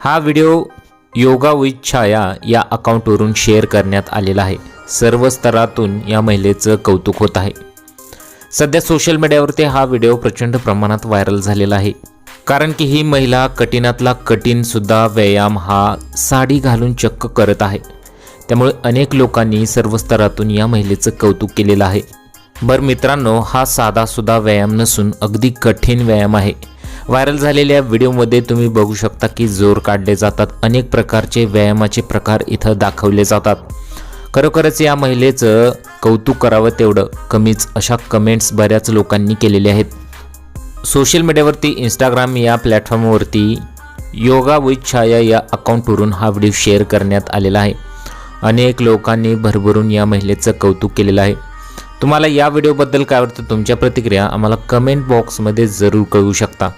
हा video yoga with छाया या अकाउंटवरून share करण्यात आलेला आहे. सर्व स्तरातून या महिलेचं कौतुक होत आहे. सध्या सोशल मीडियावरती हा व्हिडिओ प्रचंड प्रमाणात व्हायरल झालेला आहे. कारण की ही महिला कठीणातला कठीणसुद्धा व्यायाम हा साडी घालून चक्क करत आहे. त्यामुळे अनेक लोकांनी सर्व स्तरातून या महिलेचं कौतुक केलेलं आहे. बरं मित्रांनो हा साधासुद्धा व्यायाम नसून अगदी कठीण व्यायाम आहे. व्हायरल झालेल्या व्हिडिओमध्ये तुम्ही बघू शकता की जोर काढले जातात. अनेक प्रकारचे व्यायामाचे प्रकार इथं दाखवले जातात. खरोखरच या महिलेचं कौतुक करावं तेवढं. कमीच अशा कमेंट्स बऱ्याच लोकांनी केलेल्या आहेत. सोशल मीडियावरती इंस्टाग्राम या प्लॅटफॉर्मवरती योगा विथ छाया या अकाउंटवरून हा व्हिडिओ शेअर करण्यात आलेला आहे. अनेक लोकांनी भरभरून या महिलेचं कौतुक केलेलं आहे. तुम्हाला या व्हिडिओबद्दल काय वाटतं? तुमच्या प्रतिक्रिया आम्हाला कमेंट बॉक्समध्ये जरूर कळवू शकता.